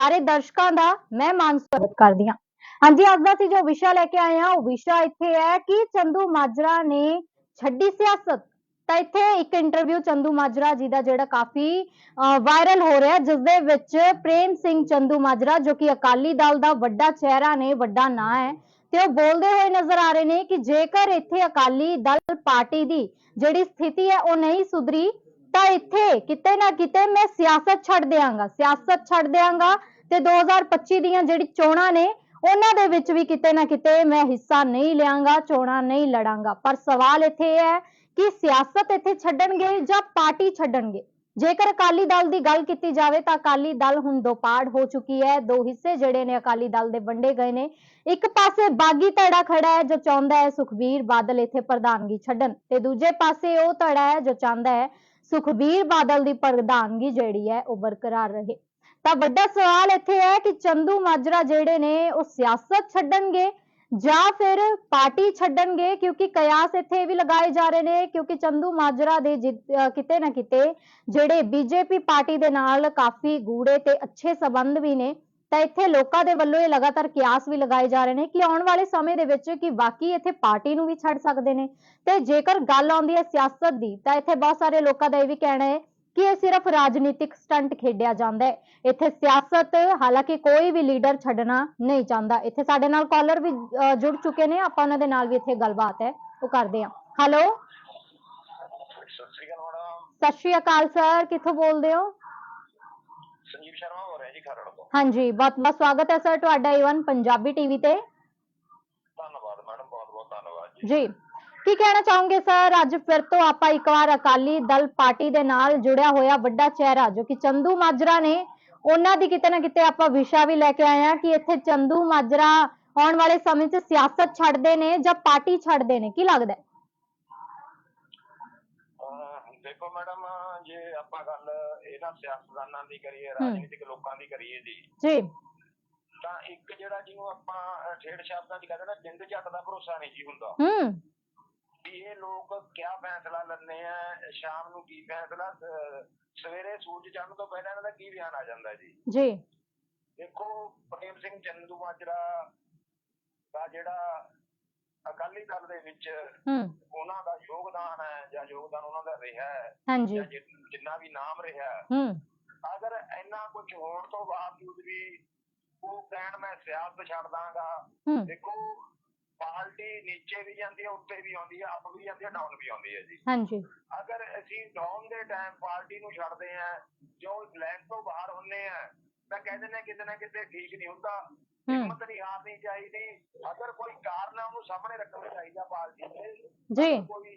ਸਾਰੇ ਦਰਸ਼ਕਾਂ ਦਾ ਮੈਂ ਮਾਨ ਸਵਾਗਤ ਕਰਦੀ ਹਾਂ। ਹਾਂਜੀ ਅੱਜ ਦਾ ਅਸੀਂ ਜੋ ਵਿਸ਼ਾ ਲੈ ਕੇ ਆਏ ਹਾਂ ਉਹ ਵਿਸ਼ਾ ਇੱਥੇ ਹੈ ਕਿ ਚੰਦੂ ਮਾਜਰਾ ਨੇ ਛੱਡੀ ਸਿਆਸਤ। ਤਾਂ ਇੱਥੇ ਇੱਕ ਇੰਟਰਵਿਊ ਚੰਦੂ ਮਾਜਰਾ ਜੀ ਦਾ ਜਿਹੜਾ ਕਾਫੀ ਵਾਇਰਲ ਹੋ ਰਿਹਾ ਹੈ, ਜਿਸ ਦੇ ਵਿੱਚ ਪ੍ਰੇਮ ਸਿੰਘ ਚੰਦੂ ਮਾਜਰਾ ਜੋ ਕਿ ਅਕਾਲੀ ਦਲ ਦਾ ਵੱਡਾ ਚਿਹਰਾ ਨੇ ਵੱਡਾ ਨਾਂ ਹੈ ਤੇ ਉਹ ਬੋਲਦੇ ਹੋਏ ਨਜ਼ਰ ਆ ਰਹੇ ਨੇ ਕਿ ਜੇਕਰ ਇੱਥੇ ਅਕਾਲੀ ਦਲ ਪਾਰਟੀ ਦੀ ਜਿਹੜੀ ਸਥਿਤੀ ਹੈ ਉਹ ਨਹੀਂ ਸੁਧਰੀ ਤਾਂ ਇੱਥੇ ਕਿਤੇ ਨਾ ਕਿਤੇ ਮੈਂ ਸਿਆਸਤ ਛੱਡ ਦਿਆਂਗਾ, ਸਿਆਸਤ ਛੱਡ ਦਿਆਂਗਾ ਤੇ 2025 ਦੀਆਂ ਜਿਹੜੀ ਚੋਣਾਂ ਨੇ, ਉਹਨਾਂ ਦੇ ਵਿੱਚ ਵੀ ਕਿਤੇ ਨਾ ਕਿਤੇ ਮੈਂ ਹਿੱਸਾ ਨਹੀਂ ਲਿਆਂਗਾ, ਚੋਣਾਂ ਨਹੀਂ ਲੜਾਂਗਾ। ਪਰ ਸਵਾਲ ਇੱਥੇ ਇਹ ਹੈ ਕਿ ਸਿਆਸਤ ਇੱਥੇ ਛੱਡਣਗੇ ਜਾਂ ਪਾਰਟੀ ਛੱਡਣਗੇ? ਜੇਕਰ ਅਕਾਲੀ ਦਲ ਦੀ ਗੱਲ ਕੀਤੀ ਜਾਵੇ ਤਾਂ ਅਕਾਲੀ ਦਲ ਹੁਣ ਦੋ ਪਾੜ ਹੋ ਚੁੱਕੀ ਹੈ, ਦੋ ਹਿੱਸੇ ਜਿਹੜੇ ਨੇ ਅਕਾਲੀ ਦਲ ਦੇ ਵੰਡੇ ਗਏ ਨੇ। ਇੱਕ ਪਾਸੇ ਬਾਗੀ ਧੜਾ ਖੜਾ ਹੈ ਜੋ ਚਾਹੁੰਦਾ ਹੈ ਸੁਖਬੀਰ ਬਾਦਲ ਇੱਥੇ ਪ੍ਰਧਾਨਗੀ ਛੱਡਣ ਤੇ ਦੂਜੇ ਪਾਸੇ ਉਹ ਧੜਾ ਹੈ ਜੋ ਚਾਹੁੰਦਾ ਹੈ ਸੁਖਬੀਰ ਬਾਦਲ ਦੀ ਪ੍ਰਧਾਨਗੀ ਜਿਹੜੀ ਹੈ ਉਹ ਬਰਕਰਾਰ ਰਹੇ। ਤਾਂ ਵੱਡਾ ਸਵਾਲ ਇੱਥੇ ਹੈ ਕਿ ਚੰਦੂ ਮਾਜਰਾ ਜਿਹੜੇ ਨੇ ਉਹ ਸਿਆਸਤ ਛੱਡਣਗੇ ਜਾਂ ਫਿਰ ਪਾਰਟੀ ਛੱਡਣਗੇ? ਕਿਉਂਕਿ ਕਿਆਸ ਇੱਥੇ ਇਹ ਵੀ ਲਗਾਏ ਜਾ ਰਹੇ ਨੇ, ਕਿਉਂਕਿ ਚੰਦੂ ਮਾਜਰਾ ਦੇ ਜਿ- ਕਿਤੇ ਨਾ ਕਿਤੇ ਜਿਹੜੇ ਬੀਜੇਪੀ ਪਾਰਟੀ ਦੇ ਨਾਲ ਕਾਫੀ ਗੂੜੇ ਤੇ ਅੱਛੇ ਸਬੰਧ ਵੀ ਨੇ ਤਾਂ ਇੱਥੇ ਲੋਕਾਂ ਦੇ ਵੱਲੋਂ ਇਹ ਲਗਾਤਾਰ ਕਿਆਸ ਵੀ ਲਗਾਏ ਜਾ ਰਹੇ ਨੇ ਕਿ ਆਉਣ ਵਾਲੇ ਸਮੇਂ ਦੇ ਵਿੱਚ ਕਿ ਬਾਕੀ ਇੱਥੇ ਪਾਰਟੀ ਨੂੰ ਵੀ ਛੱਡ ਸਕਦੇ ਨੇ। ਤੇ ਜੇਕਰ ਗੱਲ ਆਉਂਦੀ ਹੈ ਸਿਆਸਤ ਦੀ ਤਾਂ ਇੱਥੇ ਬਹੁਤ ਸਾਰੇ ਲੋਕਾਂ ਦਾ ਇਹ ਵੀ ਕਹਿਣਾ ਹੈ ਕਿ ਇਹ ਸਿਰਫ ਰਾਜਨੀਤਿਕ ਸਟੰਟ ਖੇਡਿਆ ਜਾਂਦਾ ਹੈ। ਇੱਥੇ ਸਿਆਸਤ ਹਾਲਾਂਕਿ ਕੋਈ ਵੀ ਲੀਡਰ ਛੱਡਣਾ ਨਹੀਂ ਚਾਹੁੰਦਾ। ਇੱਥੇ ਸਾਡੇ ਨਾਲ ਕਾਲਰ ਵੀ ਜੁੜ ਚੁੱਕੇ ਨੇ। ਆਪਾਂ ਉਹਨਾਂ ਦੇ ਨਾਲ ਵੀ ਇੱਥੇ ਗੱਲਬਾਤ ਹੈ। ਉਹ ਕਰਦੇ ਹਾਂ। ਹੈਲੋ ਸਤਿ ਸ੍ਰੀ ਅਕਾਲ ਸ਼੍ਰੀ ਕਿੱਥੋਂ ਬੋਲਦੇ ਹੋ? ਸੰਜੀਵ ਸ਼ਰਮਾ ਹੋ ਰਿਹਾ ਜੀ ਖਰੜ। ਹਾਂਜੀ ਬਹੁਤ ਬਹੁਤ ਸਵਾਗਤ ਹੈ ਸਰ ਤੁਹਾਡਾ ਈਵਨ ਪੰਜਾਬੀ ਟੀਵੀ ਤੇ। ਧੰਨਵਾਦ ਮੈਡਮ ਬਹੁਤ ਬਹੁਤ ਧੰਨਵਾਦ ਜੀ। ਜੀ ਕੀ ਕਹਿਣਾ ਚਾਹੋਗੇ ਸਰ? ਅੱਜ ਫਿਰ ਤੋਂ ਆਪਾਂ ਇੱਕ ਵਾਰ ਅਕਾਲੀ ਦਲ ਪਾਰਟੀ ਦੇ ਨਾਲ ਜੁੜਿਆ ਹੋਇਆ ਵੱਡਾ ਚਿਹਰਾ ਜੋ ਕਿ ਚੰਦੂ ਮਾਜਰਾ ਨੇ ਉਹਨਾਂ ਦੀ ਕਿਤੇ ਨਾ ਕਿਤੇ ਆਪਾਂ ਵਿਸ਼ਾ ਵੀ ਲੈ ਕੇ ਆਏ ਹਾਂ ਕਿ ਇੱਥੇ ਚੰਦੂ ਮਾਜਰਾ ਆਉਣ ਵਾਲੇ ਸਮੇਂ 'ਚ ਸਿਆਸਤ ਛੱਡਦੇ ਨੇ ਜਾਂ ਪਾਰਟੀ ਛੱਡਦੇ ਨੇ ਕੀ ਲੱਗਦਾ ਹੈ? ਦੇਖੋ ਮੈਡਮ ਜੇ ਆਪਾਂ ਗੱਲ ਇਹਨਾਂ ਸਿਆਸਤਦਾਨਾਂ ਦੀ ਕਰੀਏ ਰਾਜਨੀਤਿਕ ਲੋਕਾਂ ਦੀ ਕਰੀਏ ਜੀ ਜੀ। ਤਾਂ ਇੱਕ ਜਿਹੜਾ ਜਿਹਨੂੰ ਆਪਾਂ ਠੇਠ ਸ਼ਬਦਾਂ 'ਚ ਕਹਿੰਦੇ ਨਾ ਜਿੰਦ ਜੱਟ ਦਾ ਭਰੋਸਾ ਨਹੀਂ ਜੀ ਹੁੰਦਾ। ਹੂੰ। ਵੀ ਇਹ ਲੋਕ ਕਿਆ ਫੈਸਲਾ ਲੈਂਦੇ ਆ ਸ਼ਾਮ ਨੂੰ ਕੀ ਫੈਸਲਾ ਸਵੇਰੇ ਸੂਰਜ ਚੜ੍ਹਨ ਤੋਂ ਪਹਿਲਾਂ ਇਹਨਾਂ ਦਾ ਕੀ ਬਿਆਨ ਆ ਜਾਂਦਾ ਜੀ? ਜੀ। ਦੇਖੋ ਪ੍ਰੇਮ ਸਿੰਘ ਚੰਦੂ ਮਾਜਰਾ ਦਾ ਜਿਹੜਾ ਅਕਾਲੀ ਦਲ ਦੇ ਵਿੱਚ ਹੂੰ। ਉਹਨਾਂ ਦਾ ਯੋਗਦਾਨ ਹੈ ਜਾਂ ਯੋਗਦਾਨ ਉਹਨਾਂ ਦਾ ਰਿਹਾ ਹੈ ਹਾਂਜੀ। ਜਾਂ ਜਿ- ਜਿੰਨਾ ਵੀ ਨਾਮ ਰਿਹਾ ਹੈ, ਹੂੰ। ਅਗਰ ਇੰਨਾ ਕੁਝ ਹੋਣ ਤੋਂ ਬਾਵਜੂਦ ਵੀ ਉਹ ਕਹਿਣ ਮੈਂ ਸਿਆਸਤ ਛੱਡ ਦਾਂਗਾ। ਹੂੰ। ਦੇਖੋ ਪਾਰਟੀ ਨੀਚੇ ਵੀ ਜਾਂਦੀ ਹੈ ਉੱਤੇ ਵੀ ਆਉਂਦੀ ਹੈ ਅਪ ਵੀ ਜਾਂਦੀ ਹੈ ਡਾਊਨ ਵੀ ਆਉਂਦੀ ਹੈ ਜੀ। ਹਾਂਜੀ। ਅਗਰ ਅਸੀਂ ਡਾਊਨ ਦੇ ਟਾਈਮ ਪਾਰਟੀ ਨੂੰ ਛੱਡਦੇ ਆ ਜੋ ਲਾਈਨ ਤੋਂ ਬਾਹਰ ਹੁੰਨੇ ਆ ਤਾਂ ਕਹਿੰਦੇ ਨੇ ਕਿਤੇ ਨਾ ਕਿਤੇ ਠੀਕ ਨਹੀਂ ਹੁੰਦਾ। ਹੂੰ। ਹਿੰਮਤ ਨਹੀਂ ਹਾਰਨੀ ਚਾਹੀਦੀ। ਅਗਰ ਕੋਈ ਕਾਰਨ ਉਹਨੂੰ ਸਾਹਮਣੇ ਰੱਖਣਾ ਚਾਹੀਦਾ ਪਾਰਟੀ ਦੇ। ਜੀ। ਕੋਈ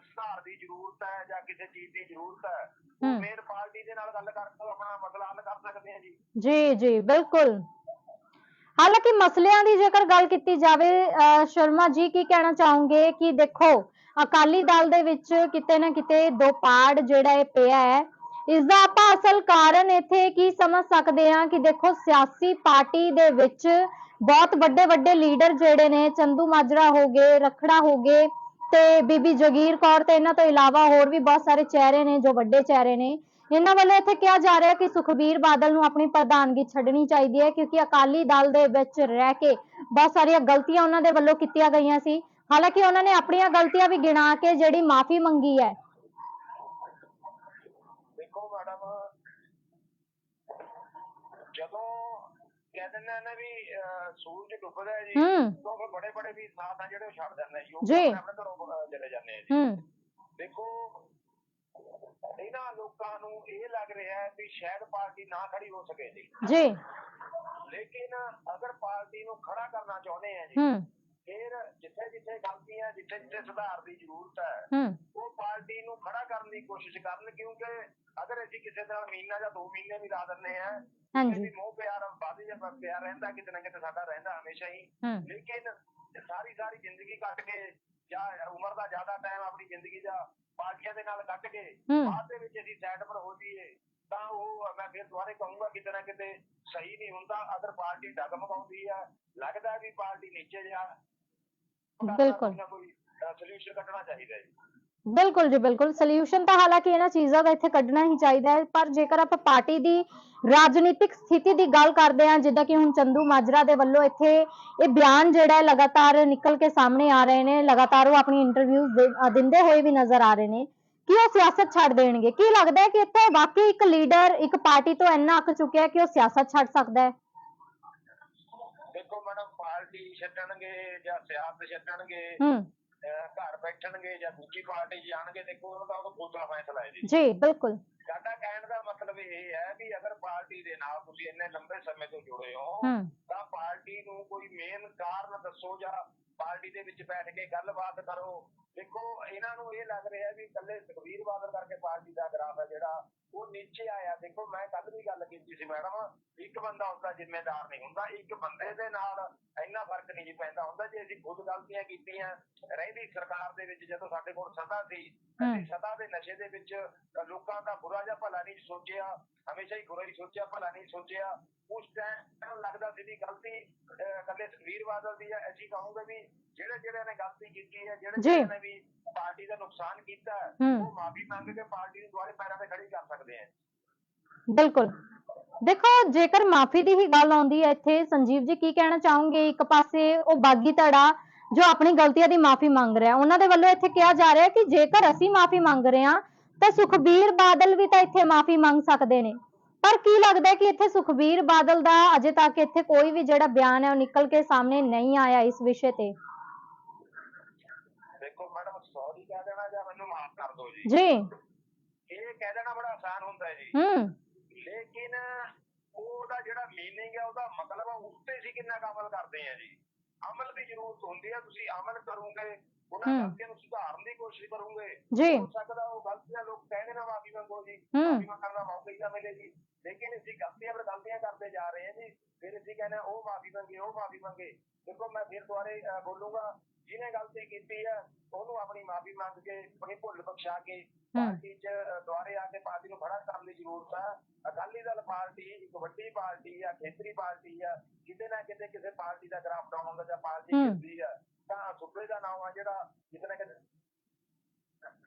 ਸੁਧਾਰ ਦੀ ਜ਼ਰੂਰਤ ਹੈ ਜਾਂ ਕਿਸੇ ਚੀਜ਼ ਦੀ ਜ਼ਰੂਰਤ ਹੈ ਹੂੰ। ਮੇਨ ਪਾਰਟੀ ਦੇ ਨਾਲ ਗੱਲ ਕਰਕੇ ਆਪਣਾ ਮਸਲਾ ਹੱਲ ਕਰ ਸਕਦੇ ਆ ਜੀ। ਜੀ ਜੀ ਬਿਲਕੁਲ। ਹਾਲਾਂਕਿ ਮਸਲਿਆਂ ਦੀ ਜੇਕਰ ਗੱਲ ਕੀਤੀ ਜਾਵੇ ਸ਼ਰਮਾ ਜੀ ਕੀ ਕਹਿਣਾ ਚਾਹੋਗੇ ਕਿ ਦੇਖੋ ਅਕਾਲੀ ਦਲ ਦੇ ਵਿੱਚ ਕਿਤੇ ਨਾ ਕਿਤੇ ਦੋ ਪਾੜ ਜਿਹੜਾ ਇਹ ਪਿਆ ਹੈ ਇਸ ਦਾ ਆਪਾਂ ਅਸਲ ਕਾਰਨ ਇੱਥੇ ਕੀ ਸਮਝ ਸਕਦੇ ਹਾਂ ਕਿ ਦੇਖੋ ਸਿਆਸੀ ਪਾਰਟੀ ਦੇ ਵਿੱਚ ਬਹੁਤ ਵੱਡੇ ਵੱਡੇ ਲੀਡਰ ਜਿਹੜੇ ਨੇ, ਚੰਦੂ ਮਾਜਰਾ ਹੋ ਗਏ, ਰਖੜਾ ਹੋ ਗਏ ਤੇ ਬੀਬੀ ਜਗੀਰ ਕੌਰ ਤੇ ਇਹਨਾਂ ਤੋਂ ਇਲਾਵਾ ਹੋਰ ਵੀ ਬਹੁਤ ਸਾਰੇ ਚਿਹਰੇ ਨੇ ਜੋ ਵੱਡੇ ਚਿਹਰੇ ਨੇ। ਇਹਨਾਂ ਵੱਲੋਂ ਇੱਥੇ ਕਿਹਾ ਜਾ ਰਿਹਾ ਕਿ ਸੁਖਬੀਰ ਬਾਦਲ ਨੂੰ ਆਪਣੀ ਪ੍ਰਧਾਨਗੀ ਛੱਡਣੀ ਚਾਹੀਦੀ ਹੈ ਕਿਉਂਕਿ ਅਕਾਲੀ ਦਲ ਦੇ ਵਿੱਚ ਰਹਿ ਕੇ ਬਹੁਤ ਸਾਰੀਆਂ ਗਲਤੀਆਂ ਉਹਨਾਂ ਦੇ ਵੱਲੋਂ ਕੀਤੀਆਂ ਗਈਆਂ ਸੀ। ਹਾਲਾਂਕਿ ਉਹਨਾਂ ਨੇ ਆਪਣੀਆਂ ਗਲਤੀਆਂ ਵੀ ਗਿਣਾ ਕੇ ਜਿਹੜੀ ਮਾਫੀ ਮੰਗੀ ਹੈ ਦੇਖੋ ਮੈਡਮ ਜਦੋਂ ਕਹਿੰਦੇ ਨੇ ਨਾ ਵੀ ਅਹ, ਸੂਰਜ ਡੁੱਬਦਾ ਹੈ ਜੀ। ਹੂੰ। ਤੋਂ ਫਿਰ ਬੜੇ ਬੜੇ ਵੀ ਸਾਥ ਆ ਜਿਹੜੇ ਉਹ ਛੱਡ ਦਿੰਦੇ ਜੀ। ਉਹ ਜੀ। ਆਪਣੇ ਆਪਣੇ ਘਰੋਂ ਅਹ, ਚਲੇ ਜਾਂਦੇ ਆ ਜੀ। ਹੂੰ। ਦੇਖੋ ਇਹਨਾਂ ਲੋਕਾਂ ਨੂੰ ਇਹ ਲੱਗ ਰਿਹਾ ਹੈ ਵੀ ਸ਼ਾਇਦ ਪਾਰਟੀ ਨਾ ਖੜੀ ਹੋ ਸਕੇ ਜੀ। ਜੀ। ਲੇਕਿਨ ਅਗਰ ਪਾਰਟੀ ਨੂੰ ਖੜਾ ਕਰਨਾ ਚਾਹੁੰਦੇ ਆ ਜੀ ਹੂੰ। ਫਿਰ ਜਿੱਥੇ ਜਿੱਥੇ ਗਲਤੀਆਂ ਜਿੱਥੇ ਜਿੱਥੇ ਸੁਧਾਰ ਦੀ ਜ਼ਰੂਰਤ ਹੈ ਹੂੰ। ਉਹ ਪਾਰਟੀ ਨੂੰ ਖੜਾ ਕਰਨ ਦੀ ਕੋਸ਼ਿਸ਼ ਕਰਨ ਕਿਉਂਕਿ ਅਗਰ ਅਸੀਂ ਕਿਸੇ ਤਰ੍ਹਾਂ ਮਹੀਨਾ ਜਾਂ 2 ਮਹੀਨੇ ਵੀ ਲਾ ਦਿੰਦੇ ਆ ਹਾਂਜੀ। ਵੀ ਮੋਹ ਪਿਆਰ ਵੱਧ ਜਾਂ ਪਿਆਰ ਰਹਿੰਦਾ ਕਿਤੇ ਨਾ ਕਿਤੇ ਸਾਡਾ ਰਹਿੰਦਾ ਹਮੇਸ਼ਾ ਹੀ। ਲੇਕਿਨ ਸਾਰੀ ਸਾਰੀ ਜ਼ਿੰਦਗੀ ਕੱਟ ਕੇ ਜਾਂ ਉਮਰ ਦਾ ਜ਼ਿਆਦਾ ਟਾਈਮ ਆਪਣੀ ਜ਼ਿੰਦਗੀ ਦਾ ਪਾਰਟੀਆਂ ਦੇ ਨਾਲ ਕੱਟ ਕੇ ਬਾਅਦ ਦੇ ਵਿੱਚ ਅਸੀਂ ਸਾਈਡ ਪਰ ਹੋ ਜਾਈਏ। ਤਾਂ ਉਹ ਮੈਂ ਫਿਰ ਦੁਬਾਰੇ ਕਹੂੰਗਾ ਕਿਤੇ ਨਾ ਕਿਤੇ ਸਹੀ ਨਹੀਂ ਹੁੰਦਾ ਅਗਰ ਪਾਰਟੀ ਡਗਮਗਾਉਂਦੀ ਹੈ ਲੱਗਦਾ ਵੀ ਪਾਰਟੀ ਨੀਚੇ ਜਾ ਬਿਲਕੁਲ। ਕੋਈ ਸੋਲੂਸ਼ਨ ਕੱਢਣਾ ਚਾਹੀਦਾ ਜੀ। ਬਿਲਕੁਲ ਜੀ ਬਿਲਕੁਲ। ਸੋਲੂਸ਼ਨ ਤਾਂ ਹਾਲਾਂਕਿ ਇਹਨਾਂ ਚੀਜ਼ਾਂ ਦਾ ਇੱਥੇ ਕੱਢਣਾ ਹੀ ਚਾਹੀਦਾ ਹੈ ਪਰ ਜੇਕਰ ਆਪਾਂ ਪਾਰਟੀ ਦੀ ਰਾਜਨੀਤਿਕ ਸਥਿਤੀ ਦੀ ਗੱਲ ਕਰਦੇ ਹਾਂ ਜਿੱਦਾਂ ਕਿ ਹੁਣ ਚੰਦੂ ਮਾਜਰਾ ਦੇ ਵੱਲੋਂ ਇੱਥੇ ਇਹ ਬਿਆਨ ਜਿਹੜਾ ਹੈ ਲਗਾਤਾਰ ਨਿਕਲ ਕੇ ਸਾਹਮਣੇ ਆ ਰਹੇ ਨੇ ਲਗਾਤਾਰ ਉਹ ਆਪਣੀ ਇੰਟਰਵਿਊਜ਼ ਦਿੰਦੇ ਹੋਏ ਵੀ ਨਜ਼ਰ ਆ ਰਹੇ ਨੇ। ਕਿ ਉਹ ਸਿਆਸਤ ਛੱਡ ਦੇਣਗੇ? ਕੀ ਲੱਗਦਾ ਹੈ ਕਿ ਇੱਥੇ ਵਾਕਈ ਇੱਕ ਲੀਡਰ ਇੱਕ ਪਾਰਟੀ ਤੋਂ ਇੰਨਾ ਅੱਕ ਚੁੱਕਿਆ ਕਿ ਉਹ ਸਿਆਸਤ ਛੱਡ ਸਕਦਾ ਹੈ? ਦੇਖੋ ਮੈਡਮ ਪਾਰਟੀ ਛੱਡਣਗੇ ਜਾਂ ਸਿਆਸਤ ਛੱਡਣਗੇ ਘਰ ਬੈਠਣਗੇ ਜਾਂ ਦੂਜੀ ਪਾਰਟੀ ਜਾਣਗੇ ਦੇਖੋ ਉਹਨਾਂ ਦਾ ਉਹ ਦਾ ਫੈਸਲਾ ਹੈ ਜੀ। ਜੀ ਬਿਲਕੁਲ। ਸਾਡਾ ਕਹਿਣ ਦਾ ਮਤਲਬ ਇਹ ਹੈ ਵੀ ਅਗਰ ਪਾਰਟੀ ਦੇ ਨਾਲ ਤੁਸੀਂ ਇੰਨੇ ਲੰਬੇ ਸਮੇਂ ਤੋਂ ਜੁੜੇ ਹੂੰ ਤਾਂ ਪਾਰਟੀ ਨੂੰ ਕੋਈ ਮੇਨ ਕਾਰਨ ਦੱਸੋ ਜਾਂ ਪਾਰਟੀ ਦੇ ਵਿੱਚ ਬੈਠ ਕੇ ਗੱਲਬਾਤ ਕਰੋ। ਦੇਖੋ, ਇਹਨਾਂ ਨੂੰ ਇਹ ਲੱਗ ਰਿਹਾ ਵੀ ਇਕੱਲੇ ਸੁਖਬੀਰ ਬਾਦਲ ਕਰਕੇ ਪਾਰਟੀ ਦਾ ਗ੍ਰਾਫ ਹੈ ਜਿਹੜਾ, ਉਹ ਨੀਚੇ ਆਇਆ। ਦੇਖੋ, ਮੈਂ ਕੱਲ ਵੀ ਗੱਲ ਕੀਤੀ ਸੀ ਮੈਡਮ, ਇੱਕ ਬੰਦਾ ਉਸਦਾ ਜ਼ਿੰਮੇਦਾਰ ਨਹੀਂ ਹੁੰਦਾ, ਇੱਕ ਬੰਦੇ ਦੇ ਨਾਲ ਇੰਨਾ ਫ਼ਰਕ ਨਹੀਂ ਜੀ ਪੈਂਦਾ ਹੁੰਦਾ। ਜੇ ਅਸੀਂ ਖੁਦ ਗਲਤੀਆਂ ਕੀਤੀਆਂ, ਰਹਿੰਦੀ ਸਰਕਾਰ ਦੇ ਵਿੱਚ ਜਦੋਂ ਸਾਡੇ ਕੋਲ ਸੱਤਾ ਸੀ ਅਸੀਂ ਸੱਤਾ ਦੇ ਨਸ਼ੇ ਦੇ ਵਿੱਚ ਲੋਕਾਂ ਦਾ ਬੁਰਾ ਜਾਂ ਭਲਾ ਨਹੀਂ ਸੋਚਿਆ ਹਮੇਸ਼ਾ ਹੀ ਬੁਰਾ ਹੀ ਸੋਚਿਆ ਭਲਾ ਨਹੀਂ ਸੋਚਿਆ। ਉਸ ਟਾਈਮ ਲੱਗਦਾ ਸੀ ਵੀ ਗਲਤੀ ਅਹ, ਇਕੱਲੇ ਸੁਖਬੀਰ ਬਾਦਲ ਦੀ ਹੈ ਅਸੀਂ ਕਹੂੰਗੇ ਵੀ ਜਿਹੜੇ ਜਿਹੜੇ ਨੇ ਗਲਤੀ ਕੀਤੀ ਹੈ ਜਿਹੜੇ। ਜਿਹੜੇ ਨੇ ਵੀ ਪਾਰਟੀ ਦਾ ਨੁਕਸਾਨ ਕੀਤਾ। ਉਹ ਮਾਫੀ ਮੰਗ ਕੇ ਪਾਰਟੀ ਨੂੰ ਦੁਆਰੇ ਪੈਰਾਂ ਤੇ ਖੜੀ ਕਰ ਸਕਦੇ ਆ ਬਿਲਕੁਲ। ਦੇਖੋ ਜੇਕਰ ਮਾਫੀ ਦੀ ਹੀ ਗੱਲ ਆਉਂਦੀ ਹੈ ਇੱਥੇ ਸੰਜੀਵ ਜੀ ਕੀ ਕਹਿਣਾ ਚਾਹੋਗੇ? ਇੱਕ ਪਾਸੇ ਉਹ ਬਾਗੀ ਧੜਾ ਜੋ ਆਪਣੀ ਗਲਤੀਆਂ ਦੀ ਮਾਫੀ ਮੰਗ ਰਿਹਾ। ਉਹਨਾਂ ਦੇ ਵੱਲੋਂ ਇੱਥੇ ਕਿਹਾ ਜਾ ਰਿਹਾ ਕਿ ਜੇਕਰ ਅਸੀਂ ਮਾਫੀ ਮੰਗ ਰਹੇ ਹਾਂ ਤਾਂ ਸੁਖਬੀਰ ਬਾਦਲ ਵੀ ਤਾਂ ਇੱਥੇ ਮਾਫੀ ਮੰਗ ਸਕਦੇ ਨੇ। ਪਰ ਕੀ ਲੱਗਦਾ ਕਿ ਇੱਥੇ ਸੁਖਬੀਰ ਬਾਦਲ ਦਾ ਅਜੇ ਤੱਕ ਇੱਥੇ ਕੋਈ ਵੀ ਜਿਹੜਾ ਬਿਆਨ ਹੈ ਉਹ ਨਿਕਲ ਕੇ ਸਾਹਮਣੇ ਨਹੀਂ ਆਇਆ ਇਸ ਵਿਸ਼ੇ ਤੇ? ਦੇਖੋ ਮੈਡਮ ਸੌਰੀ ਕਹਿ ਦੇਣਾ ਜਾਂ ਮੈਨੂੰ ਮਾਫ ਕਰ ਦਿਓ ਜੀ। ਜੀ। ਇਹ ਕਹਿ ਦੇਣਾ ਬੜਾ ਆਸਾਨ ਹੁੰਦਾ ਹੈ ਜੀ। ਹੂੰ। ਲੇਕਿਨ ਉਹਦਾ ਜਿਹੜਾ ਮੀਨਿੰਗ ਹੈ ਉਹਦਾ ਮਤਲਬ ਹੈ ਉਸ ਤੇ ਅਸੀਂ ਕਿੰਨਾ ਕੁ ਅਮਲ ਕਰਦੇ ਆ ਜੀ। ਅਮਲ ਦੀ ਜ਼ਰੂਰਤ ਹੁੰਦੀ ਹੈ ਤੁਸੀਂ ਅਮਲ ਕਰੋਗੇ ਉਹਨਾਂ। ਗਲਤੀਆਂ ਨੂੰ ਸੁਧਾਰਨ ਦੀ ਕੋਸ਼ਿਸ਼ ਕਰੋਗੇ। ਜੀ। ਹੋ ਸਕਦਾ ਉਹ ਗਲਤੀਆਂ ਲੋਕ ਕਹਿੰਦੇ ਨਾ ਮਾਫੀ ਮੰਗੋ ਜੀ। ਮਾਫੀ ਮੰਗਣ ਦਾ ਮੌਕਾ ਹੀ ਨਾ ਮਿਲੇ ਜੀ। ਲੇਕਿਨ ਅਸੀਂ ਗਲਤੀਆਂ ਪਰ ਗਲਤੀਆਂ ਕਰਦੇ ਜਾ ਰਹੇ ਹਾਂ ਜੀ। ਫਿਰ ਅਸੀਂ ਕਹਿੰਦੇ ਹਾਂ, ਉਹ ਮਾਫੀ ਮੰਗੇ ਉਹ ਮਾਫੀ ਮੰਗੇ। ਦੇਖੋ ਮੈਂ ਫਿਰ ਦੁਬਾਰੇ ਅਹ, ਬੋਲੂੰਗਾ ਜਿਹਨੇ ਗਲਤੀ ਕੀਤੀ ਹੈ ਉਹਨੂੰ ਆਪਣੀ ਮਾਫੀ ਮੰਗ ਕੇ ਆਪਣੀ ਭੁੱਲ ਬਖਸ਼ਾ ਕੇ ਪਾਰਟੀ 'ਚ ਦੁਬਾਰੇ ਆ ਕੇ ਪਾਰਟੀ ਨੂੰ ਖੜਾ ਕਰਨ ਦੀ ਜ਼ਰੂਰਤ ਹੈ ਅਕਾਲੀ ਦਲ ਪਾਰਟੀ ਇੱਕ ਵੱਡੀ ਪਾਰਟੀ ਆ ਖੇਤਰੀ ਪਾਰਟੀ ਆ ਕਿਤੇ ਨਾ ਕਿਤੇ ਕਿਸੇ ਪਾਰਟੀ ਦਾ ਗ੍ਰਾਫ ਡਾਊਨ ਹੁੰਦਾ ਜਾਂ ਪਾਰਟੀ। ਜਿੱਤਦੀ ਆ ਤਾਂ ਸੁਪਰੇ ਦਾ ਨਾਮ ਆ ਜਿਹੜਾ ਕਿਤੇ ਨਾ ਕਿਤੇ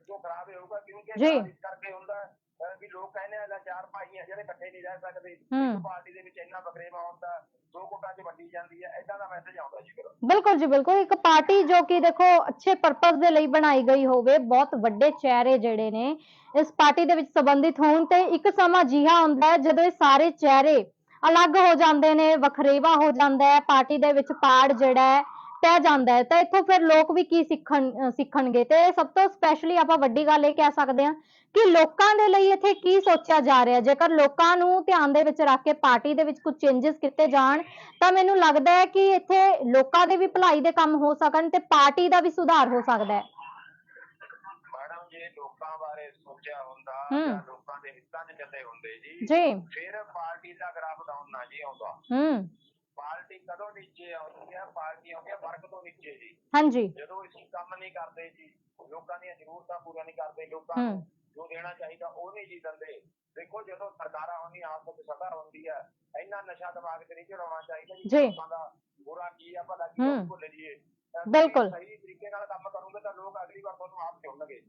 ਜੋ ਖਰਾਬ ਹੋਊਗਾ ਕਿਉਂਕਿ। ਇਸ ਕਰਕੇ ਹੁੰਦਾ ਅਹ, ਵੀ ਲੋਕ ਕਹਿੰਦੇ ਆ ਲੈ ਚਾਰ ਭਾਈ ਆ ਜਿਹੜੇ ਇਕੱਠੇ ਨਹੀਂ ਰਹਿ ਸਕਦੇ। ਹੂੰ। ਇੱਕ ਪਾਰਟੀ ਦੇ ਵਿੱਚ ਇੰਨਾ ਬਕਰੇਵਾ ਹੁੰਦਾ ਦੋ ਗੁੱਟਾਂ 'ਚ ਵੰਡੀ ਜਾਂਦੀ ਹੈ ਏਦਾਂ ਦਾ ਮੈਸੇਜ ਆਉਂਦਾ ਜੀ ਫਿਰ। ਬਿਲਕੁਲ ਜੀ ਬਿਲਕੁਲ। ਇੱਕ ਪਾਰਟੀ ਜੋ ਕਿ ਦੇਖੋ ਅੱਛੇ ਪਰਪਸ ਦੇ ਲਈ ਬਣਾਈ ਗਈ ਹੋਵੇ ਬਹੁਤ ਵੱਡੇ ਚਿਹਰੇ ਜਿਹੜੇ ਨੇ ਇਸ ਪਾਰਟੀ ਦੇ ਵਿੱਚ ਸੰਬੰਧਿਤ ਹੋਣ ਤੇ ਇੱਕ ਸਮਾਂ ਅਜਿਹਾ ਹੁੰਦਾ ਹੈ ਜਦੋਂ ਇਹ ਸਾਰੇ ਚਿਹਰੇ ਅਲੱਗ ਹੋ ਜਾਂਦੇ ਨੇ ਵੱਖਰੇਵਾ ਹੋ ਜਾਂਦਾ ਹੈ ਪਾਰਟੀ ਦੇ ਵਿੱਚ ਪਾੜ ਜਿਹੜਾ ਹੈ ਪੈ ਜਾਂਦਾ ਹੈ ਤਾਂ ਇੱਥੋਂ ਫਿਰ ਲੋਕ ਵੀ ਕੀ ਸਿੱਖਣ ਸਿੱਖਣਗੇ? ਤੇ ਸਭ ਤੋਂ ਸਪੈਸ਼ਲੀ ਆਪਾਂ ਵੱਡੀ ਗੱਲ ਇਹ ਕਹਿ ਸਕਦੇ ਹਾਂ ਕਿ ਲੋਕਾਂ ਦੇ ਲਈ ਇੱਥੇ ਕੀ ਸੋਚਿਆ ਜਾ ਰਿਹਾ? ਜੇਕਰ ਲੋਕਾਂ ਨੂੰ ਧਿਆਨ ਦੇ ਵਿੱਚ ਰੱਖ ਕੇ ਪਾਰਟੀ ਦੇ ਵਿੱਚ ਕੁਝ ਚੇਂਜਸ ਕੀਤੇ ਜਾਣ ਤਾਂ ਮੈਨੂੰ ਲੱਗਦਾ ਹੈ ਕਿ ਇੱਥੇ ਲੋਕਾਂ ਦੇ ਵੀ ਭਲਾਈ ਦੇ ਕੰਮ ਹੋ ਸਕਣ ਤੇ ਪਾਰਟੀ ਦਾ ਵੀ ਸੁਧਾਰ ਹੋ ਸਕਦਾ ਹੈ। ਮੈਡਮ ਜੇ ਲੋਕਾਂ ਬਾਰੇ ਸੋਚਿਆ ਹੁੰਦਾ ਹੂੰ। ਜਾਂ ਲੋਕਾਂ ਦੇ ਹਿੱਤਾਂ 'ਚ ਚੱਲੇ ਹੁੰਦੇ ਜੀ ਜੀ। ਫਿਰ ਪਾਰਟੀ ਦਾ ਗ੍ਰਾਫ ਡਾਊਨ ਨਾ ਜੀ ਆਉਂਦਾ। ਹੂੰ। ਪਾਰਟੀ ਕਦੋਂ ਨੀਚੇ ਆਉਂਦੀ ਹੈ ਪਾਰਟੀ ਆਉਂਦੀ ਹੈ ਵਰਗ ਤੋਂ ਨੀਚੇ ਜੀ। ਹਾਂਜੀ। ਜਦੋਂ ਅਸੀਂ ਕੰਮ ਨਹੀਂ ਕਰਦੇ ਜੀ ਲੋਕਾਂ ਦੀਆਂ ਜ਼ਰੂਰਤਾਂ ਪੂਰੀਆਂ ਨਹੀਂ ਕਰਦੇ ਲੋਕਾਂ। ਨੂੰ ਜੋ ਦੇਣਾ ਚਾਹੀਦਾ ਉਹ ਨਹੀਂ ਜੀ ਦਿੰਦੇ। ਦੇਖੋ ਜਦੋਂ ਸਰਕਾਰਾਂ ਹੁੰਦੀਆਂ ਆਪਸ ਵਿੱਚ ਸਤਾ ਹੁੰਦੀ ਹੈ ਇੰਨਾ ਨਸ਼ਾ ਦਿਮਾਗ ਤੇ ਨਹੀਂ ਚੜਾਉਣਾ ਚਾਹੀਦਾ ਜੀ। ਲੋਕਾਂ ਦਾ ਬੁਰਾ ਕੀ ਆ ਭਲਾ ਕੀ ਭੁੱਲ ਜੀਏ ਤਾਂ ਬਿਲਕੁਲ। ਸਹੀ ਤਰੀਕੇ ਨਾਲ ਕੰਮ ਕਰੋਗੇ ਤਾਂ ਲੋਕ ਅਗਲੀ ਵਾਰ ਤੁਹਾਨੂੰ ਆਪ ਚੁਣਨਗੇ।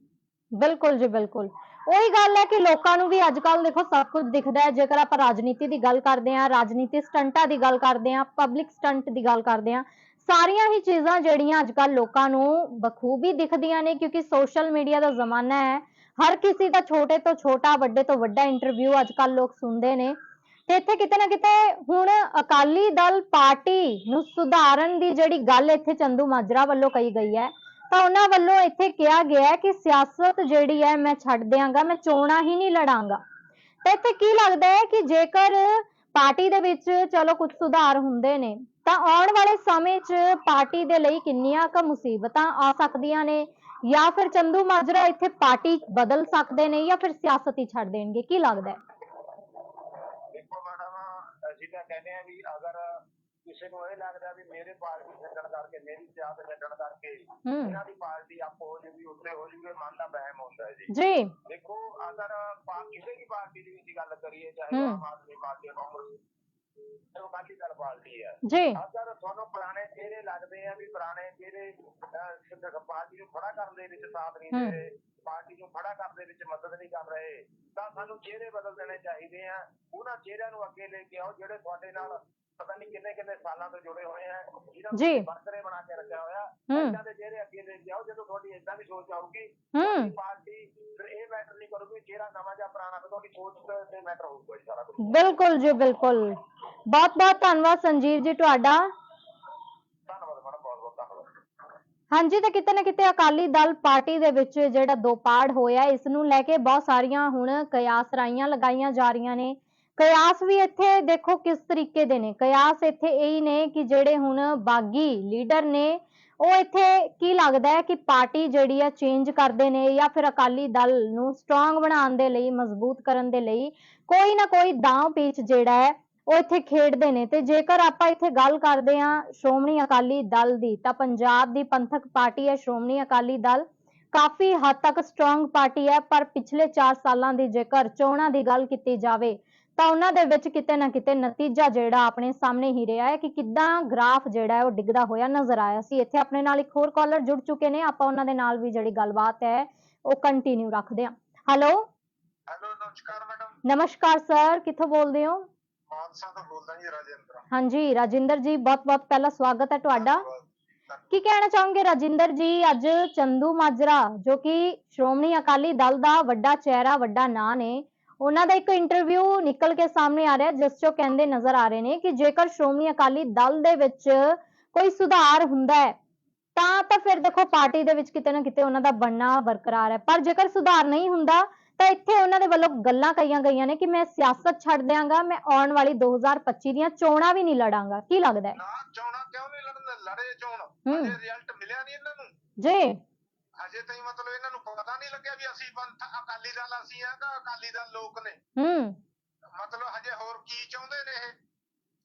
ਬਿਲਕੁਲ ਜੀ, ਬਿਲਕੁਲ। ਉਹੀ ਗੱਲ ਹੈ ਕਿ ਲੋਕਾਂ ਨੂੰ ਵੀ ਅੱਜ ਕੱਲ ਦੇਖੋ ਸਭ ਕੁਝ ਦਿਖਦਾ ਹੈ। ਜੇਕਰ ਆਪਾਂ ਰਾਜਨੀਤੀ ਦੀ ਗੱਲ ਕਰਦੇ ਹਾਂ, ਰਾਜਨੀਤੀ ਸਟੰਟਾਂ ਦੀ ਗੱਲ ਕਰਦੇ ਹਾਂ, ਪਬਲਿਕ ਸਟੰਟ ਦੀ ਗੱਲ ਕਰਦੇ ਹਾਂ, ਸਾਰੀਆਂ ਹੀ ਚੀਜ਼ਾਂ ਜਿਹੜੀਆਂ ਅੱਜ ਕੱਲ ਲੋਕਾਂ ਨੂੰ ਬਖੂਬੀ ਦਿਖਦੀਆਂ ਨੇ, ਕਿਉਂਕਿ ਸੋਸ਼ਲ ਮੀਡੀਆ ਦਾ ਜ਼ਮਾਨਾ ਹੈ। ਹਰ ਕਿਸੇ ਦਾ ਛੋਟੇ ਤੋਂ ਛੋਟਾ, ਵੱਡੇ ਤੋਂ ਵੱਡਾ ਇੰਟਰਵਿਊ ਅੱਜ ਕੱਲ ਲੋਕ ਸੁਣਦੇ ਨੇ। ਤੇ ਇੱਥੇ ਕਿਤੇ ਨਾ ਕਿਤੇ ਹੁਣ ਅਕਾਲੀ ਦਲ ਪਾਰਟੀ ਨੂੰ ਸੁਧਾਰਨ ਦੀ ਜਿਹੜੀ ਗੱਲ ਇੱਥੇ ਚੰਦੂ ਮਾਜਰਾ ਵੱਲੋਂ ਕਹੀ ਗਈ ਹੈ ਤਾਂ ਉਹਨਾਂ ਵੱਲੋਂ ਇੱਥੇ ਕਿਹਾ ਗਿਆ ਹੈ ਕਿ ਸਿਆਸਤ ਜਿਹੜੀ ਹੈ ਮੈਂ ਛੱਡ ਦਿਆਂਗਾ, ਮੈਂ ਚੋਣਾਂ ਹੀ ਨਹੀਂ ਲੜਾਂਗਾ। ਤੇ ਇੱਥੇ ਕੀ ਲੱਗਦਾ ਹੈ ਕਿ ਜੇਕਰ ਪਾਰਟੀ ਦੇ ਵਿੱਚ ਚਲੋ ਕੁਝ ਸੁਧਾਰ ਹੁੰਦੇ ਨੇ, ਤਾਂ ਆਉਣ ਵਾਲੇ ਸਮੇਂ 'ਚ ਪਾਰਟੀ ਦੇ ਲਈ ਕਿੰਨੀਆਂ ਕੁ ਮੁਸੀਬਤਾਂ ਆ ਸਕਦੀਆਂ ਨੇ? ਜਾਂ ਫਿਰ ਚੰਦੂ ਮਾਜਰਾ ਇੱਥੇ ਪਾਰਟੀ ਬਦਲ ਸਕਦੇ ਨੇ ਜਾਂ ਫਿਰ ਸਿਆਸਤ ਹੀ ਛੱਡ ਦੇਣਗੇ? ਕੀ ਲੱਗਦਾ ਹੈ? ਦੇਖੋ ਮੈਡਮ ਅਸੀਂ ਤਾਂ ਕਹਿੰਦੇ ਆ ਵੀ ਅਗਰ ਕਿਸੇ ਨੂੰ ਇਹ ਲੱਗਦਾ ਵੀ ਮੇਰੇ ਪਾਰਟੀ ਛੱਡਣ ਕਰਕੇ ਮੇਰੀ ਸਿਆਸਤ ਛੱਡਣ ਇਹਨਾਂ ਦੀ ਜੀ। ਅਗਰ ਚਾਹੇ ਉਹ ਅਕਾਲੀ ਦਲ ਪਾਰਟੀ ਹੈ ਜੀ। ਤੁਹਾਨੂੰ ਪੁਰਾਣੇ ਚਿਹਰੇ ਲੱਗਦੇ ਆ ਵੀ ਪੁਰਾਣੇ ਚਿਹਰੇ ਅਹ, ਸਿੱਧਕ ਪਾਰਟੀ ਨੂੰ ਖੜਾ ਕਰਨ ਦੇ ਵਿੱਚ ਸਾਥ ਨਹੀਂ ਦੇ। ਰਹੇ ਪਾਰਟੀ ਨੂੰ ਖੜਾ ਕਰਨ ਦੇ ਵਿੱਚ ਮਦਦ ਨਹੀਂ ਕਰ ਰਹੇ। ਤਾਂ ਸਾਨੂੰ ਚਿਹਰੇ ਬਦਲ ਦੇਣੇ ਚਾਹੀਦੇ ਆ। ਉਹਨਾਂ ਚਿਹਰਿਆਂ ਨੂੰ ਅੱਗੇ ਲੈ ਕੇ ਆਓ ਜਿਹੜੇ ਤੁਹਾਡੇ ਨਾਲ ਪਤਾ ਨਹੀਂ ਕਿੰਨੇ ਕਿੰਨੇ ਸਾਲਾਂ ਤੋਂ ਜੁੜੇ ਹੋਏ ਆ। ਜਿਹਨਾਂ ਜੀ। ਤੁਸੀਂ ਵਰਕਰੇ ਬਣਾ ਕੇ ਰੱਖਿਆ ਹੋਇਆ। ਹੂੰ। ਇਹਨਾਂ ਦੇ ਚਿਹਰੇ ਅੱਗੇ ਕੇ ਆਓ ਜਦੋਂ ਤੁਹਾਡੀ ਇਦਾਂ ਦੀ ਸੋਚ ਆਊਗੀ ਤੁਹਾਡੀ ਪਾਰਟੀ ਫਿਰ ਇਹ ਮੈਟਰ ਨਹੀਂ ਕਰੂਗੀ ਚਿਹਰਾ ਨਵਾਂ ਜਾਂ ਪੁਰਾਣਾ ਫਿਰ ਤੁਹਾਡੀ ਸੋਚ ਤੇ- ਮੈਟਰ ਹੋਊਗਾ ਜੀ ਸਾਰਾ ਕੁਝ ਬਿਲਕੁਲ ਜੀ ਬਿਲਕੁਲ। ਬਹੁਤ ਬਹੁਤ ਧੰਨਵਾਦ ਸੰਜੀਵ ਜੀ ਤੁਹਾਡਾ। ਧੰਨਵਾਦ ਮੈਡਮ ਬਹੁਤ ਬਹੁਤ ਧੰਨਵਾਦ। ਹਾਂਜੀ ਤੇ ਕਿਤੇ ਨਾ ਕਿਤੇ ਅਕਾਲੀ ਦਲ ਪਾਰਟੀ ਦੇ ਵਿੱਚ ਜਿਹੜਾ ਦੋ ਪਾੜ ਹੋਇਆ ਇਸ ਨੂੰ ਲੈ ਕੇ ਬਹੁਤ ਸਾਰੀਆਂ ਹੁਣ ਕਿਆਸ ਰਾਈਆਂ ਲਗਾਈਆਂ ਜਾ ਰਹੀਆਂ ਨੇ। ਕਿਆਸ ਵੀ ਇੱਥੇ ਦੇਖੋ ਕਿਸ ਤਰੀਕੇ ਦੇ ਨੇ। ਕਿਆਸ ਇੱਥੇ ਇਹੀ ਨੇ ਕਿ ਜਿਹੜੇ ਹੁਣ ਬਾਗੀ ਲੀਡਰ ਨੇ, ਉਹ ਇੱਥੇ ਕੀ ਲੱਗਦਾ ਹੈ ਕਿ ਪਾਰਟੀ ਜਿਹੜੀ ਹੈ ਚੇਂਜ ਕਰਦੇ ਨੇ ਜਾਂ ਫਿਰ ਅਕਾਲੀ ਦਲ ਨੂੰ ਸਟਰੋਂਗ ਬਣਾਉਣ ਦੇ ਲਈ, ਮਜ਼ਬੂਤ ਕਰਨ ਦੇ ਲਈ ਕੋਈ ਨਾ ਕੋਈ ਦਾਅ ਪੇਚ ਜਿਹੜਾ ਹੈ, ਉਹ ਇੱਥੇ ਖੇਡਦੇ ਨੇ। ਤੇ ਜੇਕਰ ਆਪਾਂ ਇੱਥੇ ਗੱਲ ਕਰਦੇ ਹਾਂ ਸ਼੍ਰੋਮਣੀ ਅਕਾਲੀ ਦਲ ਦੀ, ਤਾਂ ਪੰਜਾਬ ਦੀ ਪੰਥਕ ਪਾਰਟੀ ਹੈ ਸ਼੍ਰੋਮਣੀ ਅਕਾਲੀ ਦਲ। ਕਾਫੀ ਹੱਦ ਤੱਕ ਸਟਰੋਂਗ ਪਾਰਟੀ ਹੈ, ਪਰ ਪਿਛਲੇ 4 ਸਾਲਾਂ ਦੀ ਜੇਕਰ ਚੋਣਾਂ ਦੀ ਗੱਲ ਕੀਤੀ ਜਾਵੇ ਤਾਂ ਉਹਨਾਂ ਦੇ ਵਿੱਚ ਕਿਤੇ ਨਾ ਕਿਤੇ ਨਤੀਜਾ ਜਿਹੜਾ ਆਪਣੇ ਸਾਹਮਣੇ ਹੀ ਰਿਹਾ ਹੈ ਕਿ ਕਿੱਦਾਂ ਗ੍ਰਾਫ ਜਿਹੜਾ ਹੈ ਉਹ ਡਿੱਗਦਾ ਹੋਇਆ ਨਜ਼ਰ ਆਇਆ ਸੀ। ਇੱਥੇ ਆਪਣੇ ਨਾਲ ਇੱਕ ਹੋਰ ਕਾਲਰ ਜੁੜ ਚੁੱਕੇ ਨੇ। ਆਪਾਂ ਉਹਨਾਂ ਦੇ ਨਾਲ ਵੀ ਜਿਹੜੀ ਗੱਲਬਾਤ ਹੈ ਉਹ ਕੰਟੀਨਿਊ ਰੱਖਦੇ ਹਾਂ। ਹੈਲੋ ਹੈਲੋ ਨਮਸਕਾਰ ਮੈਡਮ ਨਮਸਕਾਰ ਸਰ ਕਿੱਥੋਂ ਬੋਲਦੇ ਹੋ? ਮਾਨਸਾ ਤੋਂ ਬੋਲਦਾ ਜੀ ਰਾਜੇਂਦਰ। ਹਾਂਜੀ ਰਾਜਿੰਦਰ ਜੀ ਬਹੁਤ-ਬਹੁਤ ਪਹਿਲਾ ਸਵਾਗਤ ਹੈ ਤੁਹਾਡਾ। ਕੀ ਕਹਿਣਾ ਚਾਹੋਗੇ ਰਾਜਿੰਦਰ ਜੀ ਅੱਜ ਚੰਦੂ ਮਾਜਰਾ ਜੋ ਕਿ ਸ਼੍ਰੋਮਣੀ ਅਕਾਲੀ ਦਲ ਦਾ ਵੱਡਾ ਚਿਹਰਾ ਵੱਡਾ ਨਾਂ ਨੇ ਉਹਨਾਂ ਦਾ ਇੱਕ ਇੰਟਰਵਿਊ ਨਿਕਲ ਕੇ ਸਾਹਮਣੇ ਆ ਰਿਹਾ ਜਿਸ 'ਚੋਂ ਕਹਿੰਦੇ ਨਜ਼ਰ ਆ ਰਹੇ ਨੇ ਕਿ ਜੇਕਰ ਸ਼੍ਰੋਮਣੀ ਅਕਾਲੀ ਦਲ ਦੇ ਵਿੱਚ ਕੋਈ ਸੁਧਾਰ ਹੁੰਦਾ ਹੈ ਤਾਂ ਤਾਂ ਫਿਰ ਦੇਖੋ ਪਾਰਟੀ ਦੇ ਵਿੱਚ ਕਿਤੇ ਨਾ ਕਿਤੇ ਉਹਨਾਂ ਦਾ ਬਣਨਾ ਬਰਕਰਾਰ ਹੈ। ਪਰ ਜੇਕਰ ਸੁਧਾਰ ਨਹੀਂ ਹੁੰਦਾ ਤਾਂ ਇੱਥੇ ਉਹਨਾਂ ਦੇ ਵੱਲੋਂ ਗੱਲਾਂ ਕਹੀਆਂ ਗਈਆਂ ਨੇ ਕਿ ਮੈਂ ਸਿਆਸਤ ਛੱਡ ਦਿਆਂਗਾ ਮੈਂ ਆਉਣ ਵਾਲੀ 2025 ਦੀਆਂ ਚੋਣਾਂ ਵੀ ਨਹੀਂ ਲੜਾਂਗਾ। ਕੀ ਲੱਗਦਾ ਹੈ? ਨਾ ਚੋਣਾਂ ਕਿਉਂ ਨਹੀਂ ਲੜਨ ਲੜੇ ਚੋਣ। ਹੂੰ। ਅਜੇ ਰਿਜ਼ਲਟ ਮਿਲਿਆ ਨਹੀਂ ਇਹਨਾਂ ਨੂੰ। ਜੀ। ਅਜੇ ਤਾਈਂ ਮਤਲਬ ਇਹਨਾਂ ਨੂੰ ਪਤਾ ਨਹੀਂ ਲੱਗਿਆ ਵੀ ਅਸੀਂ ਪੰਥ ਅਕਾਲੀ ਦਲ ਅਸੀਂ ਆ ਕਿ ਅਕਾਲੀ ਦਲ ਲੋਕ ਨੇ? ਹੂੰ। ਮਤਲਬ ਹਜੇ ਹੋਰ ਕੀ ਚਾਹੁੰਦੇ ਨੇ ਇਹ?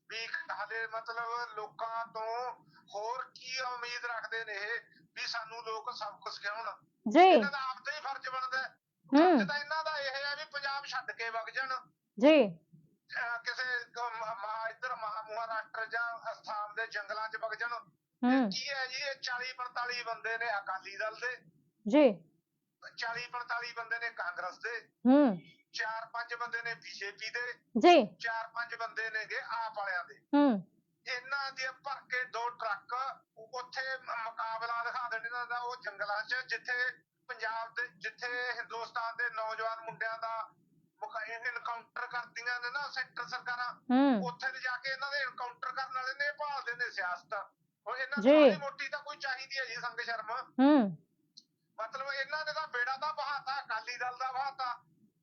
ਵੀ ਹਲੇ ਮਤਲਬ ਲੋਕਾਂ ਤੋਂ ਹੋਰ ਕੀ ਉਮੀਦ ਰੱਖਦੇ ਨੇ ਇਹ? ਵੀ ਸਾਨੂੰ ਲੋਕ ਸਬਕ ਸਿਖਾਉਣ ਜੀ। ਇਹਨਾਂ ਦਾ ਆਪਦਾ ਹੀ ਫਰਜ਼ ਬਣਦਾ ਹੈ। ਹੂੰ। ਫਰਜ਼ ਤਾਂ ਇਹਨਾਂ ਦਾ ਇਹ ਹੈ ਵੀ ਪੰਜਾਬ ਛੱਡ ਕੇ ਵਗ ਜਾਣ। ਜੀ। ਅਹ ਕਿਸੇ ਕ- ਮ- ਮ- ਇੱਧਰ ਮਹਾ- ਮਹਾਰਾਸ਼ਟਰ ਜਾਂ ਅਸਾਮ ਦੇ ਜੰਗਲਾਂ 'ਚ ਵਗ ਜਾਣ। ਹੂੰ। ਕੀ ਹੈ ਜੀ? ਇਹ 40 45 ਬੰਦੇ ਨੇ ਅਕਾਲੀ ਦਲ ਦੇ। ਜੀ। 40 45 ਬੰਦੇ ਨੇ ਕਾਂਗਰਸ ਦੇ। ਹੂੰ। ਚਾਰ ਪੰਜ ਬੰਦੇ ਨੇ ਬੀਜੇਪੀ ਦੇ। ਜੀ। ਚਾਰ ਪੰਜ ਬੰਦੇ ਨੇਗੇ ਆਪ ਵਾਲਿਆਂ ਦੇ। ਹੂੰ। ਇਹਨਾਂ ਦੇ ਭਰ ਕੇ ਦੋ ਟਰੱਕ ਉੱਥੇ ਮੁਕਾਬਲਾ ਦਿਖਾ ਦੇਣ ਇਹਨਾਂ ਦਾ ਉਹ ਜੰਗਲਾਂ 'ਚ ਜਿੱਥੇ ਪੰਜਾਬ ਦੇ ਜਿੱਥੇ ਹਿੰਦੁਸਤਾਨ ਦੇ ਨੌਜਵਾਨ ਮੁੰਡਿਆਂ ਦਾ ਇਨਕਾਊਂਟਰ ਕਰਦੀਆਂ ਨੇ ਨਾ ਸੈਂਟਰ ਸਰਕਾਰਾਂ। ਹੂੰ। ਉੱਥੇ ਤੇ ਜਾ ਕੇ ਇਹਨਾਂ ਦੇ ਇਨਕਾਊਂਟਰ ਕਰਨ ਵਾਲੇ ਨੇ ਭਾਲਦੇ ਨੇ ਸਿਆਸਤ। ਉਹ ਇਹਨਾਂ ਮਾੜੀ ਮੋਟੀ ਤਾਂ ਕੋਈ ਚਾਹੀਦੀ ਹੈ ਜੀ ਸੰਗ ਸ਼ਰਮ। ਹੂੰ। ਮਤਲਬ ਇਹਨਾਂ ਨੇ ਤਾਂ ਬੇੜਾ ਦਾ ਬਹਾਤਾ ਅਕਾਲੀ ਦਲ ਦਾ ਬਹਾਤਾ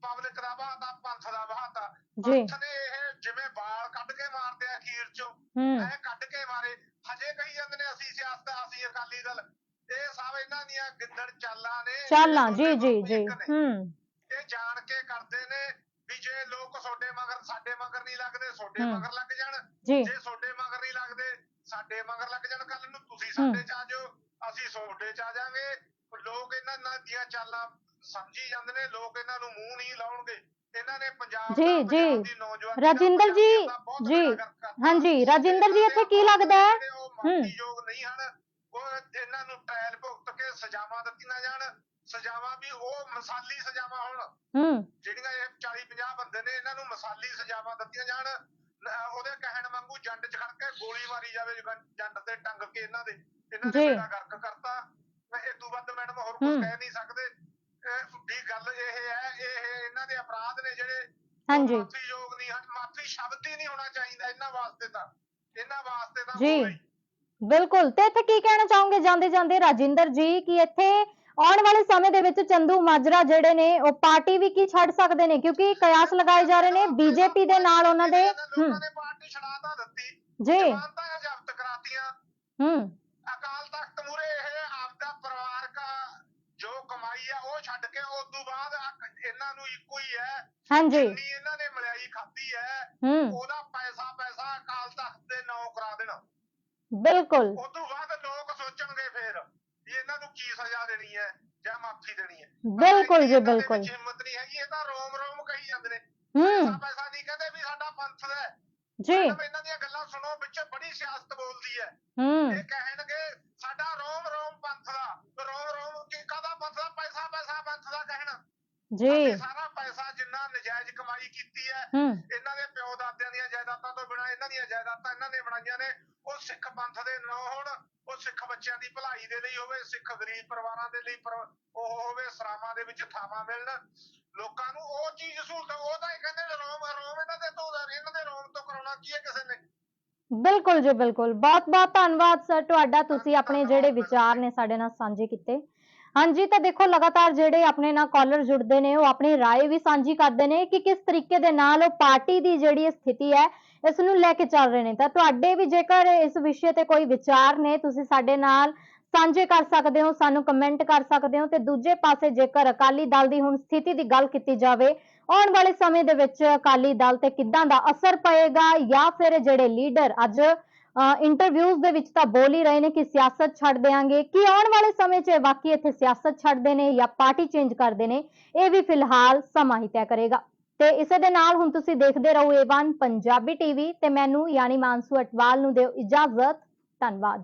ਪਬਲਿਕ ਦਾ ਬਹਾਤਾ ਪੰਥ ਦਾ ਬਹਾਤਾ। ਪੰਥ ਨੇ ਇਹ ਜਿਵੇਂ ਵਾਲ ਕੱਢ ਕੇ ਮਾਰਦੇ ਆ ਅਖੀਰ ਚੋਂ ਐ ਕੱਢ ਕੇ ਮਾਰੇ। ਹਜੇ ਕਹੀ ਜਾਂਦੇ ਨੇ ਅਸੀਂ ਸਿਆਸਤ ਅਸੀਂ ਅਕਾਲੀ ਦਲ। ਇਹ ਸਭ ਇਹਨਾਂ ਦੀਆਂ ਗਿੱਦੜ ਚਾਲਾਂ ਨੇ। ਚਾਲਾਂ ਜੀ ਜੀ ਜੀ। ਹੂੰ। ਇਹ ਜਾਣ ਕੇ ਕਰਦੇ ਨੇ ਵੀ ਜੇ ਲੋਕ ਤੁਹਾਡੇ ਮਗਰ ਸਾਡੇ ਮਗਰ ਨਹੀਂ ਲੱਗਦੇ ਤੁਹਾਡੇ ਹੂੰ। ਮਗਰ ਲੱਗ ਜਾਣ। ਜੀ। ਤੁਹਾਡੇ ਮਗਰ ਨਹੀਂ ਲੱਗਦੇ ਸਾਡੇ ਮਗਰ ਲੱਗ ਜਾਣ ਕੱਲ ਨੂੰ ਤੁਸੀਂ। ਸਾਡੇ ਚ ਆ ਜਾਓ ਅਸੀਂ ਤੁਹਾਡੇ ਚ ਆ ਜਾਾਂਗੇ। ਲੋਕ ਇਹਨਾਂ ਨਾਲ ਦੀਆਂ ਚਾਲਾਂ ਸਮਝੀ ਜਾਂਦੇ ਨੇ ਲੋਕ ਇਹਨਾਂ ਨੂੰ ਮੂੰਹ ਨਹੀਂ ਲਾਉਣਗੇ। ਇਹਨਾਂ ਨੇ ਪੰਜਾਬ ਜੀ, ਜੀ। ਰਾਜਿੰਦਰ ਜੀ, ਜੀ। ਹਾਂਜੀ ਰਾਜਿੰਦਰ ਜੀ ਇੱਥੇ ਕੀ ਲੱਗਦਾ ਹੈ? ਮਾਫੀ ਯੋਗ ਨਹੀਂ ਹਨ ਉਹ ਇਹਨਾਂ ਨੂੰ ਟ੍ਰਾਇਲ ਭੁਗਤ ਕੇ ਸਜ਼ਾਵਾਂ ਦਿੱਤੀਆਂ ਜਾਣ। ਸਜ਼ਾਵਾਂ ਵੀ ਉਹ ਮਿਸਾਲੀ ਸਜ਼ਾਵਾਂ ਹੋਣ। ਹੂੰ। ਜਿਹੜੀਆਂ ਇਹ 40 50 ਬੰਦੇ ਨੇ ਇਹਨਾਂ ਨੂੰ ਮਿਸਾਲੀ ਸਜ਼ਾਵਾਂ ਦਿੱਤੀਆਂ ਜਾਣ। ਉਹਦੇ ਕਹਿਣ ਵਾਂਗੂ ਜੰਡ 'ਚ ਖੜ ਕੇ ਗੋਲੀ ਮਾਰੀ ਜਾਵੇ ਜੰਡ ਤੇ ਟੰਗ ਕੇ ਇਹਨਾਂ ਦੇ। ਇਹਨਾਂ। ਦੇ ਬੇੜਾ ਗਰਕ ਕਰਤਾ। ਤੋਂ ਵੱਧ ਮੈਡਮ ਹੋਰ ਕੁਝ। ਕਹਿ ਨਹੀਂ ਸਕਦੇ। ਵੀ ਗੱਲ ਇਹ ਹੈ ਇਹ ਇਹਨਾਂ ਦੇ ਅਪਰਾਧ ਨੇ ਜਿਹੜੇ ਹਾਂਜੀ। ਮਾਫੀ ਯੋਗ ਨਹੀਂ ਹਨ ਮਾਫੀ ਸ਼ਬਦ ਹੀ ਨਹੀਂ ਹੋਣਾ ਚਾਹੀਦਾ ਇਹਨਾਂ ਵਾਸਤੇ ਤਾਂ। ਇਹਨਾਂ ਵਾਸਤੇ ਤਾਂ ਜੀ। ਬਿਲਕੁਲ ਤੇ ਇੱਥੇ ਕੀ ਕਹਿਣਾ ਚਾਹੋਗੇ? ਜਾਂਦੇ ਜਾਂਦੇ ਰਾਜਿੰਦਰ ਜੀ ਕਿ ਇੱਥੇ ਆਉਣ ਵਾਲੇ ਸਮੇਂ ਦੇ ਵਿੱਚ ਚੰਦੂ ਮਾਜਰਾ ਜਿਹੜੇ ਨੇ ਉਹ ਪਾਰਟੀ ਵੀ ਕੀ ਛੱਡ ਸਕਦੇ ਨੇ? ਕਿਉਂਕਿ ਕਿਆਸ ਲਗਾਏ ਜਾ ਰਹੇ ਨੇ ਬੀਜੇਪੀ ਦੇ ਨਾਲ ਉਹਨਾਂ ਦੇ ਹੂੰ ਲੋਕਾਂ ਨੇ ਪਾਰਟੀ ਛੜਾ ਤਾਂ ਦਿੱਤੀ ਜੀ। ਜ਼ਮਾਨਤਾਂ ਜ਼ਬਤ ਕਰਾਤੀਆਂ। ਹੂੰ। ਅਕਾਲ ਤਖਤ ਮੂਰੇ ਇਹ ਆਪਦਾ ਪਰਿਵਾਰਕ ਜੋ ਕਮਾਈ ਆ ਉਹ ਛੱਡ ਕੇ ਉਸ ਤੋਂ ਬਾਅਦ ਇਹਨਾਂ ਨੂੰ ਇੱਕੋ ਹੀ ਹੈ। ਹਾਂਜੀ। ਜਿੰਨੀ ਇਹਨਾਂ ਨੇ ਮਲਾਈ ਖਾਧੀ ਹੈ ਹੂੰ। ਉਹਦਾ ਪੈਸਾ ਪੈਸਾ ਅਕਾਲ ਤਖਤ ਦੇ ਨਾਂ ਕਰਾ ਦੇਣਾ। ਬਿਲਕੁਲ। ਉਸ ਤੋਂ ਬਾਅਦ ਲੋਕ ਸੋਚਣਗੇ ਫੇਰ ਵੀ ਇਹਨਾਂ ਨੂੰ ਕੀ ਸਜ਼ਾ ਦੇਣੀ ਹੈ ਜਾਂ ਮਾਫੀ ਦੇਣੀ ਹੈ। ਬਿਲਕੁਲ ਜੀ, ਇਹਨਾਂ ਦੇ ਬਿਲਕੁਲ। ਹਿੰਮਤ ਨਹੀਂ ਹੈਗੀ ਇਹ ਤਾਂ ਰੋਮ ਰੋਮ ਕਹੀ ਜਾਂਦੇ ਨੇ। ਹੂੰ। ਪੈਸਾ ਪੈਸਾ ਨਹੀਂ ਕਹਿੰਦੇ ਵੀ ਸਾਡਾ ਪੰਥ ਦਾ ਹੈ। ਜੀ। ਮੈਡਮ ਇਹਨਾਂ ਦੀਆਂ ਗੱਲਾਂ ਸੁਣੋ ਵਿੱਚ ਬੜੀ ਸਿਆਸਤ ਬੋਲਦੀ ਹੈ। ਹੂੰ। ਇਹ ਕਹਿਣਗੇ ਸਾਡਾ ਰੋਮ ਰੋਮ ਪੰਥ ਦਾ ਰੋਮ ਰੋਮ ਕੀ ਕਾਦਾ ਪੰਥ ਦਾ? ਪੈਸਾ ਪੈਸਾ ਪੰਥ ਜੀ। ਅਸੀਂ ਸਾਰਾ ਪੈਸਾ ਜਿੰਨਾ ਨਜਾਇਜ਼ ਕਮਾਈ ਕੀਤੀ ਹੈ ਹੂੰ। ਇਹਨਾਂ ਦੇ ਪਿਓ ਦਾਦਿਆਂ ਦੀਆਂ ਜਾਇਦਾਦਾਂ ਤੋਂ ਬਿਨਾਂ ਇਹਨਾਂ ਦੀਆਂ ਜਾਇਦਾਦਾਂ ਇਹਨਾਂ ਨੇ ਬਣਾਈਆਂ ਨੇ। ਉਹ ਸਿੱਖ ਪੰਥ ਦੇ ਨਾਂ ਹੋਣ ਉਹ ਸਿੱਖ ਬੱਚਿਆਂ ਦੀ ਭਲਾਈ ਦੇ ਲਈ ਹੋਵੇ ਸਿੱਖ ਗਰੀਬ ਪਰਿਵਾਰਾਂ ਦੇ ਲਈ ਉਹ ਹੋਵੇ ਸਰਾਵਾਂ ਦੇ ਵਿੱਚ ਥਾਵਾਂ ਮਿਲਣ। ਲੋਕਾਂ ਨੂੰ ਉਹ ਚੀਜ਼ ਸਹੂਲਤ ਉਹ ਤਾਂ ਇਹ ਕਹਿੰਦੇ ਰੋਮ ਰੋਮ ਇਹਨਾਂ ਦੇ ਤੋਂ ਇਹਨਾਂ ਦੇ ਰੋਮ ਤੋਂ ਕਰਾਉਣਾ ਕੀ ਹੈ ਕਿਸੇ ਨੇ? ਬਿਲਕੁਲ ਜੀ ਬਿਲਕੁਲ। ਬਹੁਤ ਬਹੁਤ ਧੰਨਵਾਦ ਸਰ ਤੁਹਾਡਾ ਤੁਸੀਂ ਆਪਣੇ ਜਿਹੜੇ ਵਿਚਾਰ ਨੇ ਸਾਡੇ ਨਾਲ ਸਾਂਝੇ ਕੀਤੇ। ਹਾਂਜੀ ਤਾਂ ਦੇਖੋ ਲਗਾਤਾਰ ਜਿਹੜੇ ਆਪਣੇ ਨਾਲ ਕਾਲਰ ਜੁੜਦੇ ਨੇ ਉਹ ਆਪਣੀ رائے ਵੀ ਸਾਂਝੀ ਕਰਦੇ ਨੇ ਕਿ ਕਿਸ ਤਰੀਕੇ ਦੇ ਨਾਲ ਉਹ ਪਾਰਟੀ ਦੀ ਜਿਹੜੀ ਸਥਿਤੀ ਹੈ ਇਸ ਨੂੰ ਲੈ ਕੇ ਚੱਲ ਰਹੇ ਨੇ ਤਾਂ ਤੁਹਾਡੇ ਵੀ ਜੇਕਰ ਇਸ ਵਿਸ਼ੇ ਤੇ ਕੋਈ ਵਿਚਾਰ ਨੇ ਤੁਸੀਂ ਸਾਡੇ ਨਾਲ ਸਾਂਝੇ ਕਰ ਸਕਦੇ ਹੋ ਸਾਨੂੰ ਕਮੈਂਟ ਕਰ ਸਕਦੇ ਹੋ ਤੇ ਦੂਜੇ ਪਾਸੇ ਜੇਕਰ ਅਕਾਲੀ ਦਲ ਦੀ ਹੁਣ ਸਥਿਤੀ ਦੀ ਗੱਲ ਕੀਤੀ ਜਾਵੇ ਆਉਣ ਵਾਲੇ ਸਮੇਂ ਦੇ ਵਿੱਚ ਅਕਾਲੀ ਦਲ ਤੇ ਕਿੱਦਾਂ ਦਾ ਅਸਰ ਪਏਗਾ ਜਾਂ ਫਿਰ ਜਿਹੜੇ ਲੀਡਰ ਅੱਜ ਇੰਟਰਵਿਊਜ਼ ਦੇ ਵਿੱਚ ਤਾਂ ਬੋਲ ਹੀ ਰਹੇ ਨੇ ਕਿ ਸਿਆਸਤ ਛੱਡ ਦੇਾਂਗੇ ਕੀ ਆਉਣ ਵਾਲੇ ਸਮੇਂ 'ਚ ਬਾਕੀ ਇੱਥੇ ਸਿਆਸਤ ਛੱਡਦੇ ਨੇ ਜਾਂ ਪਾਰਟੀ ਚੇਂਜ ਕਰਦੇ ਨੇ, ਇਹ ਵੀ ਫਿਲਹਾਲ ਸਮਾਂ ਹੀ ਤੈਅ ਕਰੇਗਾ। ਤੇ ਇਸੇ ਦੇ ਨਾਲ ਹੁਣ ਤੁਸੀਂ ਦੇਖਦੇ ਰਹੋ ਏ1 ਪੰਜਾਬੀ ਟੀਵੀ ਤੇ ਮੈਨੂੰ ਯਾਨੀ ਮਾਨਸੂ ਅਟਵਾਲ ਨੂੰ ਦਿਓ ਇਜਾਜ਼ਤ। ਧੰਨਵਾਦ।